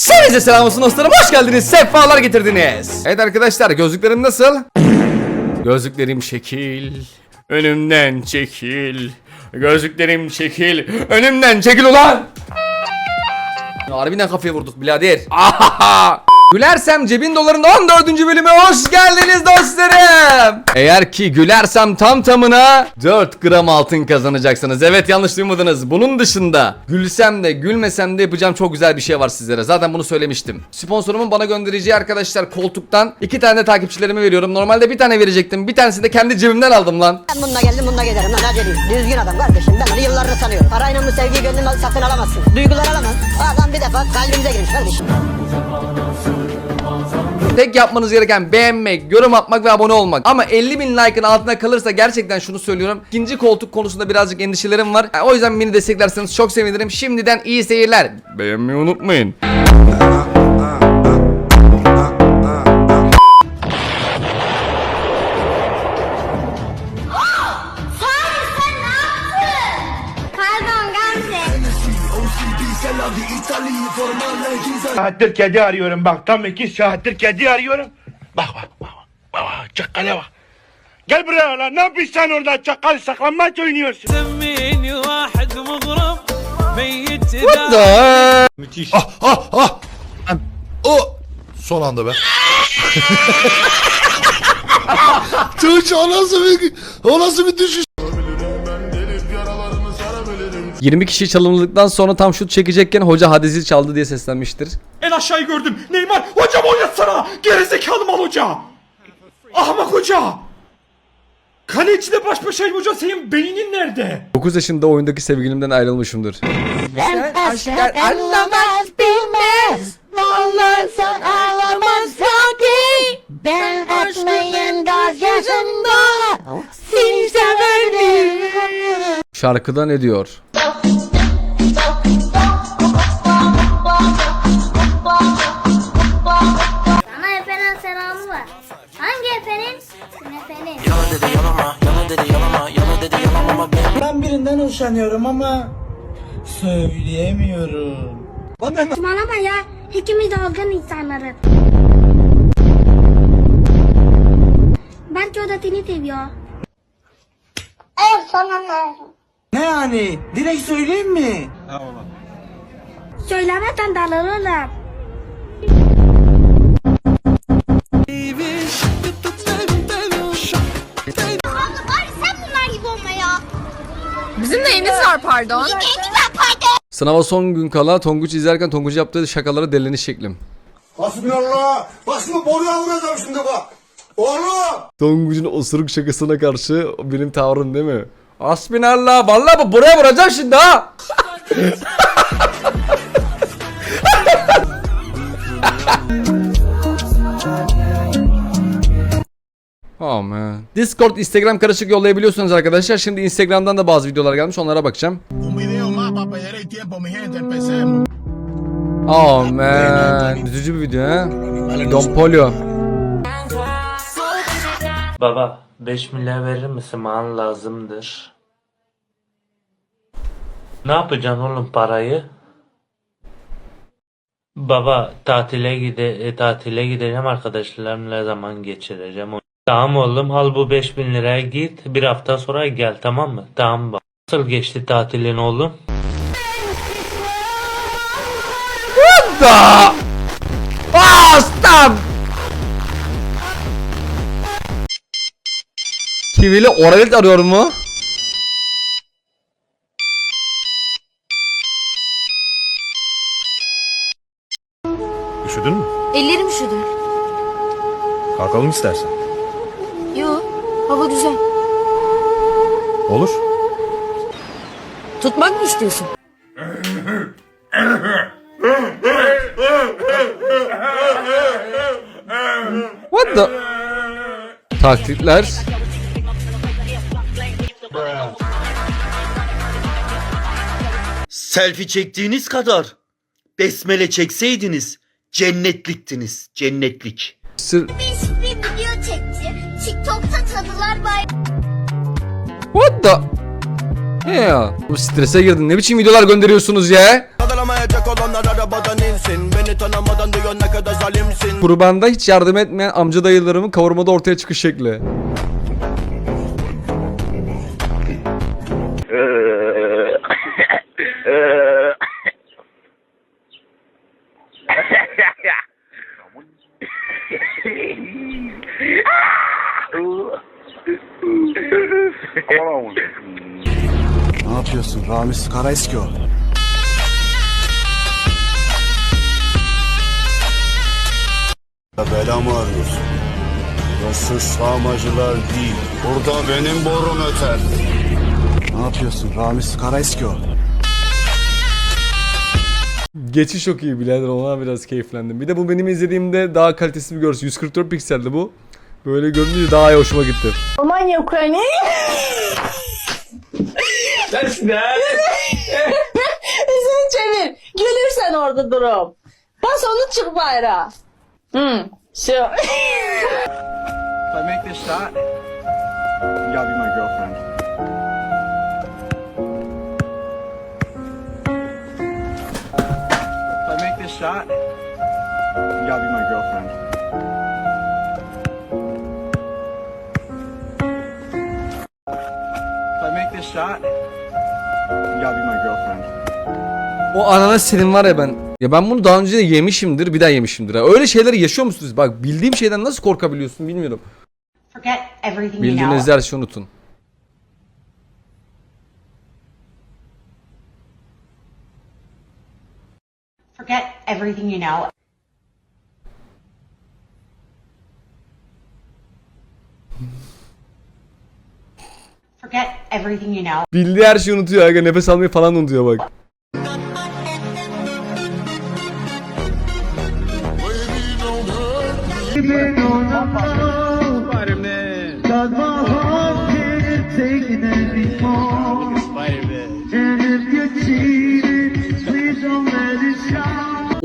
Size selam olsun dostlarım. Hoş geldiniz. Sefalar getirdiniz. Evet arkadaşlar gözlüklerim nasıl? Gözlüklerim şekil Önümden çekil. Gözlüklerim çekil Önümden çekil ulan! Harbiden kafaya vurduk birader! Gülersem cebin doların 14. bölüme hoş geldiniz dostlarım. Eğer ki gülersem tam tamına 4 gram altın kazanacaksınız. Evet yanlış duymadınız. Bunun dışında gülsem de gülmesem de yapacağım çok güzel bir şey var sizlere. Zaten bunu söylemiştim. Sponsorumun bana göndereceği arkadaşlar koltuktan iki tane de takipçilerime veriyorum. Normalde bir tane verecektim. Bir tanesini de kendi cebimden aldım lan. Ben bununla geldim bununla giderim lan aceleyim. Düzgün adam kardeşim ben onu yıllarını tanıyorum. Parayla bu sevgiyi gönlüme satın alamazsın. Duygular alamam. Adam bir defa kalbimize girmiş kardeşim. Tek yapmanız gereken beğenmek, yorum atmak ve abone olmak. Ama 50 bin like'ın altına kalırsa gerçekten şunu söylüyorum. İkinci koltuk konusunda birazcık endişelerim var. Yani o yüzden beni desteklerseniz çok sevinirim. Şimdiden iyi seyirler. Beğenmeyi unutmayın. Saattir kedi arıyorum bak tam iki saattir kedi arıyorum. Bak bak bak bak bak çakala bak. Gel buraya lan ne yapıyorsun sen orada çakal saklanmaç oynuyorsun. What the? Müthiş. Ah ah ah. O son anda be. Tuğçe o nasıl bir, o nasıl bir düşüş? 20 kişi çalımladıktan sonra tam şut çekecekken hoca hadisi çaldı diye seslenmiştir. En aşağıyı gördüm. Neymar hocam oynatsana. Gerizekalı mal hoca. Ahmak hoca. Kaleciyle baş başayım hoca senin beynin nerede? 9 yaşında oyundaki sevgilimden ayrılmışımdır. Ben aşklar anlamaz bilmez. Ağlarsan ağlamaz sanki. Ben atmayın gaz yaşında. Seni severdim. Şarkıda ne diyor? Sana Efe'nin selamı var. Hangi Efe'nin? Efe'nin. Ben birinden hoşlanıyorum ama söyleyemiyorum. Saçmalama ya. De olgun insanlarız. Belki o da seni seviyor. Evet sana ne? Ne yani? Direkt söyleyeyim mi? Söylemezsen darılırım. Abla bari sen bunlar gibi olma ya. Bizim neyimiz var pardon? Neyimiz var pardon? Sınava son gün kala Tonguç izlerken Tonguç yaptığı şakalara deleniş şeklim. Hasbinallah. Bak şimdi boruya vuracağım şimdi bak. Oğlum. Tonguç'un osuruk şakasına karşı benim tavrım değil mi? Asbinallah vallahi bu buraya vuracağım şimdi ha. Oh man. Discord, Instagram karışık yollayabiliyorsunuz arkadaşlar. Şimdi Instagram'dan da bazı videolar gelmiş. Onlara bakacağım. Oh man. Üzücü bir video ha. Don Polio. Baba 5 milyar verir misin? Bana lazımdır. Ne yapacaksın oğlum parayı? Baba tatile gide e, tatile gideceğim arkadaşlarımla zaman geçireceğim. Tamam oğlum al bu 5000 liraya git bir hafta sonra gel tamam mı? Tamam baba. Nasıl geçti tatilin oğlum? da. Ah Kivili oralet arıyor mu? Üşüdün mü? Ellerim üşüdü. Kalkalım istersen. Yo, hava güzel. Olur. Tutmak mı istiyorsun? What the? Taktikler. Selfie çektiğiniz kadar besmele çekseydiniz cennetliktiniz. Cennetlik. Sır... Biz bir video çekti. TikTok'ta tadılar bay. What the? Ne ya? Bu strese girdin. Ne biçim videolar gönderiyorsunuz ya? Kadalamaya Gelecek olanlar arabadan insin Beni tanımadan diyor ne kadar zalimsin Kurbanda hiç yardım etmeyen amca dayılarımın kavurmada ortaya çıkış şekli. Ne yapıyorsun? Ramiz Karaeski o. Bela mı arıyorsun? Burası sağmacılar değil. Burada benim borum öter. Ne yapıyorsun? Ramiz Karaeski o Geçiş çok iyi birader ona biraz keyiflendim. Bir de bu benim izlediğimde daha kalitesi bir görsün. 144 pikseldi bu. Böyle görününce daha iyi hoşuma gitti. Almanya Ukrayna. Yüzünü çevir. Gülürsen orada durup. Bas onu çık bayrağa. Hmm. Şu. If I make this shot, you gotta be my shot, you gotta be my girlfriend. If I make this shot, you gotta be my girlfriend. O ananas senin var ya ben. Ya ben bunu daha önce de yemişimdir bir daha yemişimdir. ha. Öyle şeyleri yaşıyor musunuz? Bak bildiğim şeyden nasıl korkabiliyorsun bilmiyorum. Forget everything Bildiğiniz her şeyi unutun. Forget everything you know. Forget everything you know. Bildiği her şeyi unutuyor. Aga nefes almayı falan unutuyor bak.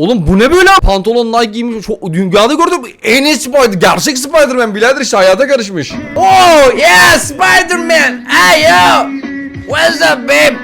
Oğlum bu ne böyle? Pantolon Nike giymiş. Çok, dünyada gördüm en iyi Spider. Gerçek Spider-Man birader işte hayata karışmış. Oh yeah Spider-Man. Hey yo. What's up babe?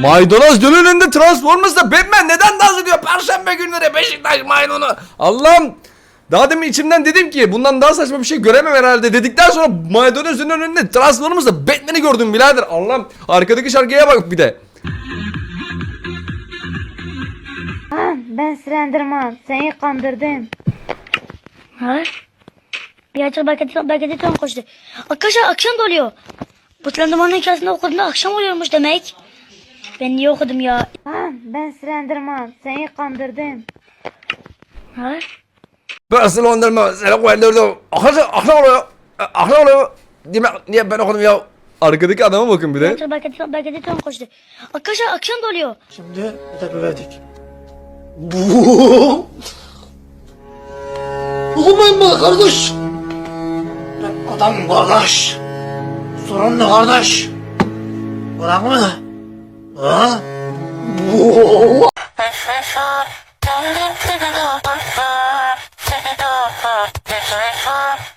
Maydanoz dün önünde Transformers'da Batman neden dans ediyor? Perşembe günleri Beşiktaş maydanoz. Allah'ım. Daha demin içimden dedim ki bundan daha saçma bir şey göremem herhalde dedikten sonra maydanozun önünde Transformers'da Batman'i gördüm birader. Allah'ım arkadaki şarkıya bak bir de. Ben Slenderman. Seni kandırdım. Ha? Bir açık belki belki tam koştu. Arkadaşlar akşam da oluyor. Bu Slenderman'ın hikayesini okuduğumda akşam oluyormuş demek. Ben niye okudum ya? Ha, ben Slenderman. Seni kandırdım. Ha? Ondurma seni koydurdum. Aklı aklı oluyor. Aklı oluyor. Demek niye ben okudum ya? Arkadaki adama bakın bir de. açık belki belki tam koştu. Arkadaşlar akşam da oluyor. Şimdi bir de verdik. Dokunmayın bana kardeş. Adam kardeş. Sorun ne kardeş? Bırak mı? Ha? forever.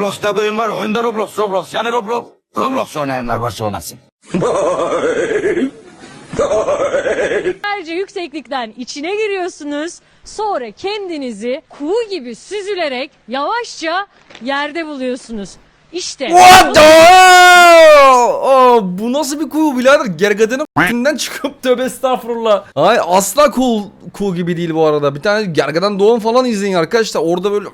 Roblox'ta bölüm var oyunda Roblox Roblox yani Roblox Roblox oynayanlar varsa oynasın Sadece yükseklikten içine giriyorsunuz. Sonra kendinizi kuğu gibi süzülerek yavaşça yerde buluyorsunuz. İşte What the Aa, bu nasıl bir kuğu birader? Gergadanın k***ünden çıkıp tövbe estağfurullah. Ay asla cool, cool gibi değil bu arada. Bir tane gergadan doğum falan izleyin arkadaşlar. Orada böyle...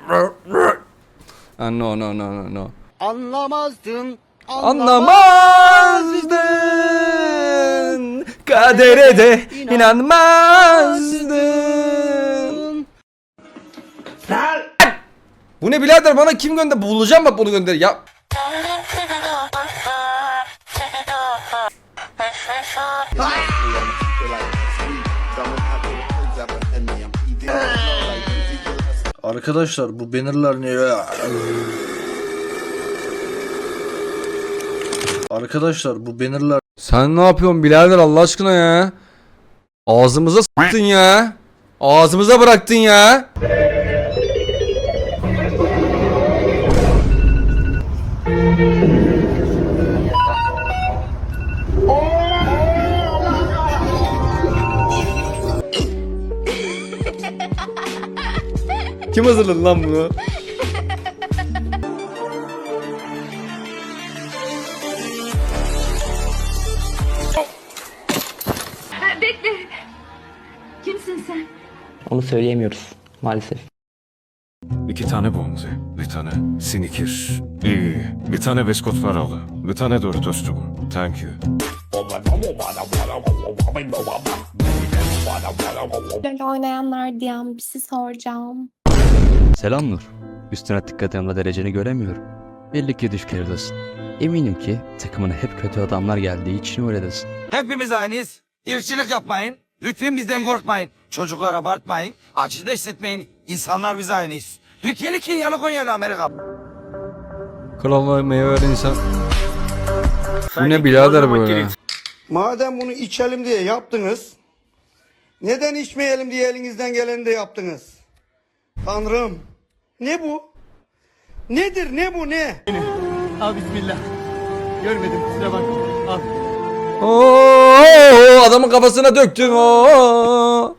No no no no no. Anlamazdın. Anlamazdın. Kadere de inanmazdın. Bu ne birader bana kim gönder? Bulacağım bak bunu gönder. Ya Arkadaşlar bu bannerlar ne? Arkadaşlar bu bannerlar sen ne yapıyorsun birader Allah aşkına ya? Ağzımıza s**tın ya. Ağzımıza bıraktın ya. Kim hazırladı lan bunu? Onu söyleyemiyoruz maalesef. İki tane Bonzi, bir tane Sinikir. İyi. Bir tane Beskot paralı, bir tane Doritos'tum. Thank you. LoL oynayanlar diyen bir şey soracağım. Selam Nur. Üstüne dikkat etmemle dereceni göremiyorum. Belli ki düşkeridesin. Eminim ki takımına hep kötü adamlar geldiği için öyledesin. Hepimiz aynıyız. İrkçilik yapmayın. Lütfen bizden korkmayın. Çocuklar abartmayın. Acı da hissetmeyin. İnsanlar biz aynıyız. Türkiye'li ki yalı Konyalı Amerika. Kral meyve insan. Bu ne birader böyle? Madem bunu içelim diye yaptınız, neden içmeyelim diye elinizden geleni de yaptınız? Tanrım, ne bu? Nedir, ne bu, ne? Oo, adamın kafasına döktüm. Oo.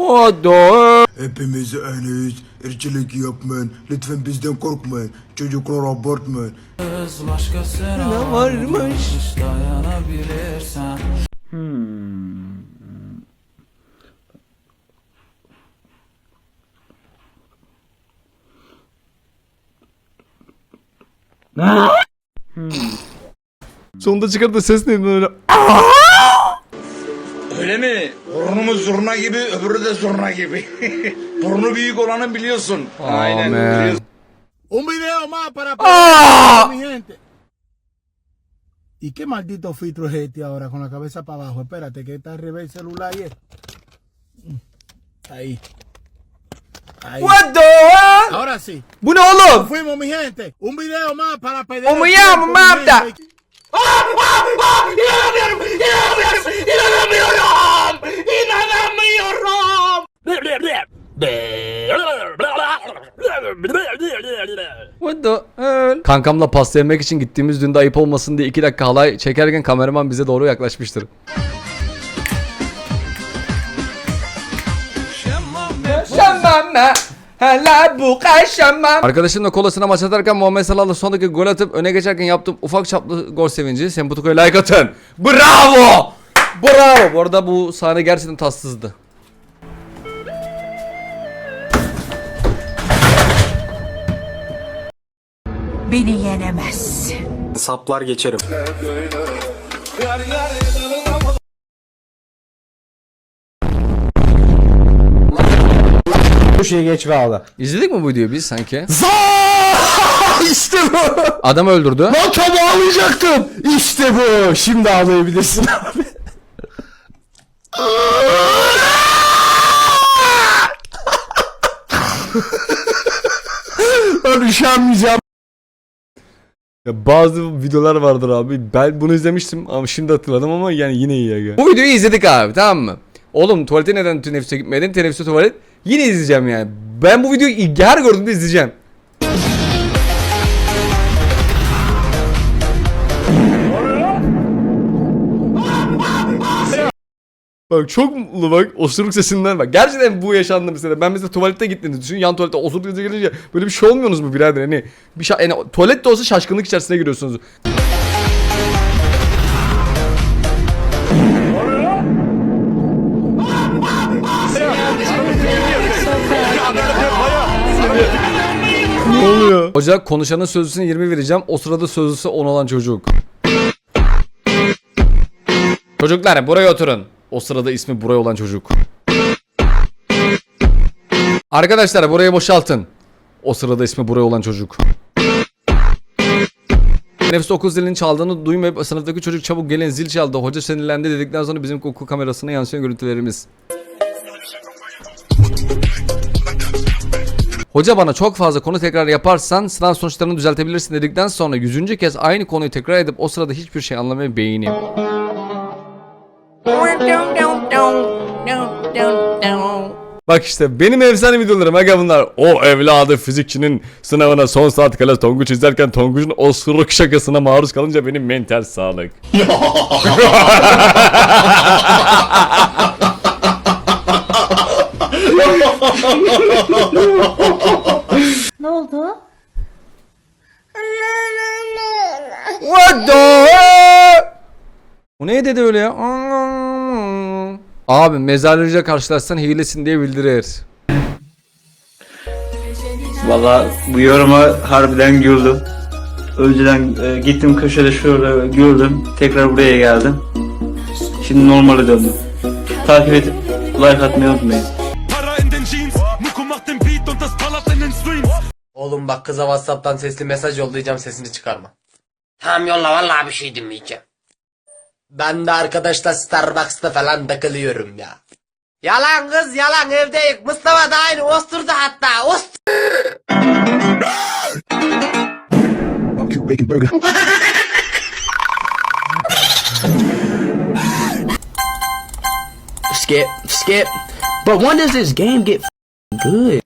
O da Hepimiz aynıyız. Irkçılık yapmayın. Lütfen bizden korkmayın. Çocuklar abartmayın. Ne varmış? Dayanabilirsen. sonunda çıkardı ses neydi öyle? Öyle mi? Burnumu zurna gibi, öbürü de zurna gibi. Burnu büyük olanı biliyorsun. Amen. Un video más para ¡Ah! mi gente. ¿Y qué maldito filtro es este ahora con la cabeza para abajo? Espérate, que está al revés el celular y es. Ahí. Ahí. What the? Ahora sí. Bu ne oğlum? Fuimos, mi gente. Un video más para pedir. O mu? Gente. What the hell? Kankamla pasta yemek için gittiğimiz düğünde ayıp olmasın diye 2 dakika halay çekerken kameraman bize doğru yaklaşmıştır. Şamama Hala bu kaşamam Arkadaşımla kolasına maç atarken Muhammed Salah'la son dakika gol atıp öne geçerken yaptığım ufak çaplı gol sevinci Semputuko'ya like atın Bravo Bravo Bu arada bu sahne gerçekten tatsızdı Beni yenemez. Saplar geçerim. Bu şeyi geç ve ağla. İzledik mi bu videoyu biz sanki? işte bu. Adam öldürdü Lan tam ağlayacaktım. İşte bu. Şimdi ağlayabilirsin abi. Ben üşenmeyeceğim. Ya bazı videolar vardır abi. Ben bunu izlemiştim ama şimdi hatırladım ama yani yine iyi ya. Bu videoyu izledik abi tamam mı? Oğlum tuvalete neden teneffüse gitmedin? Teneffüse tuvalet. Yine izleyeceğim yani. Ben bu videoyu her gördüğümde izleyeceğim. Bak çok mutlu bak osuruk sesinden bak. Gerçekten bu yaşandı mesela. Ben mesela tuvalete gittiğinizi düşün. Yan tuvalette osuruk sesi gelince böyle bir şey olmuyorsunuz mu birader? Hani bir şey yani tuvalet olsa şaşkınlık içerisine giriyorsunuz. Ne oluyor? Hoca konuşanın sözlüsüne 20 vereceğim. O sırada sözlüsü 10 olan çocuk. Çocuklar buraya oturun. O sırada ismi buraya olan çocuk. Arkadaşlar burayı boşaltın. O sırada ismi buraya olan çocuk. Nefis okul zilinin çaldığını duymayıp sınıftaki çocuk çabuk gelin zil çaldı. Hoca sinirlendi dedikten sonra bizim okul kamerasına yansıyan görüntülerimiz. Hoca bana çok fazla konu tekrar yaparsan sınav sonuçlarını düzeltebilirsin dedikten sonra yüzüncü kez aynı konuyu tekrar edip o sırada hiçbir şey anlamaya beynim. Bak işte benim efsane videolarım aga bunlar. O evladı fizikçinin sınavına son saat kala Tonguç izlerken Tonguç'un o sırık şakasına maruz kalınca benim mental sağlık. Ne oldu? What the O ne dedi öyle ya? Abi mezarcıyla karşılaşsan hilesin diye bildirir. Valla bu yoruma harbiden güldüm. Önceden e, gittim köşede şöyle güldüm. Tekrar buraya geldim. Şimdi normale döndüm. Takip edip like atmayı unutmayın. Oğlum bak kıza Whatsapp'tan sesli mesaj yollayacağım sesini çıkarma. Tamam yolla vallahi bir şey demeyeceğim. Ben de arkadaşla Starbucks'ta falan takılıyorum ya. Yalan kız yalan evdeyik. Mustafa da aynı osturdu hatta. Ost Skip, skip. But when does this game get good?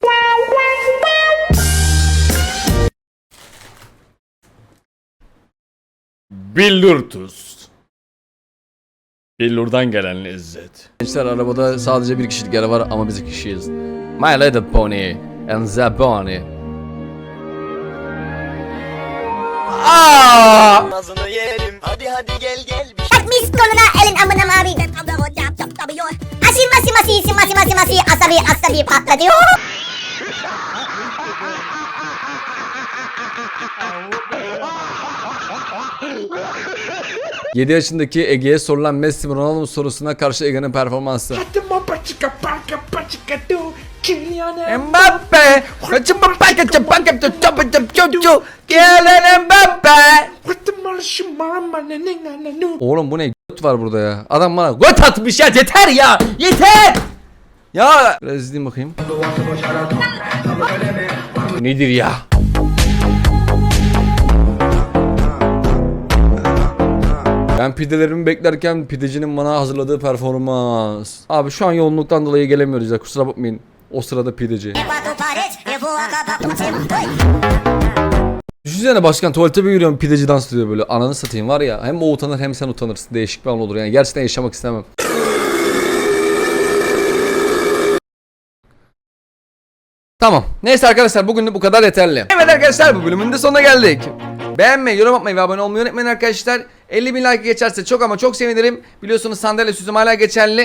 Billurtus. Billur'dan gelen lezzet. Gençler arabada sadece bir kişilik yer var ama biz iki kişiyiz. My little pony and the pony. Aa! Bak mis koluna elin amına mavi. Asil masi masi si masi masi masi asabi asabi patlatıyor. 7 yaşındaki Ege'ye sorulan Messi mi Ronaldo mu sorusuna karşı Ege'nin performansı. Mbappe. Oğlum bu ne göt var burada ya. Adam bana göt atmış ya yeter ya. Yeter. Ya biraz izleyeyim bakayım. Nedir ya? Ben pidelerimi beklerken pidecinin bana hazırladığı performans. Abi şu an yoğunluktan dolayı gelemiyoruz ya kusura bakmayın. O sırada pideci. Düşünsene başkan tuvalete bir yürüyorum pideci dans ediyor böyle. Ananı satayım var ya hem o utanır hem sen utanırsın. Değişik bir an olur yani. Gerçekten yaşamak istemem. Tamam. Neyse arkadaşlar bugün de bu kadar yeterli. Evet arkadaşlar bu bölümün de sonuna geldik. Beğenmeyi, yorum atmayı ve abone olmayı unutmayın arkadaşlar. 50 bin like geçerse çok ama çok sevinirim. Biliyorsunuz sandalye süzüm hala geçerli.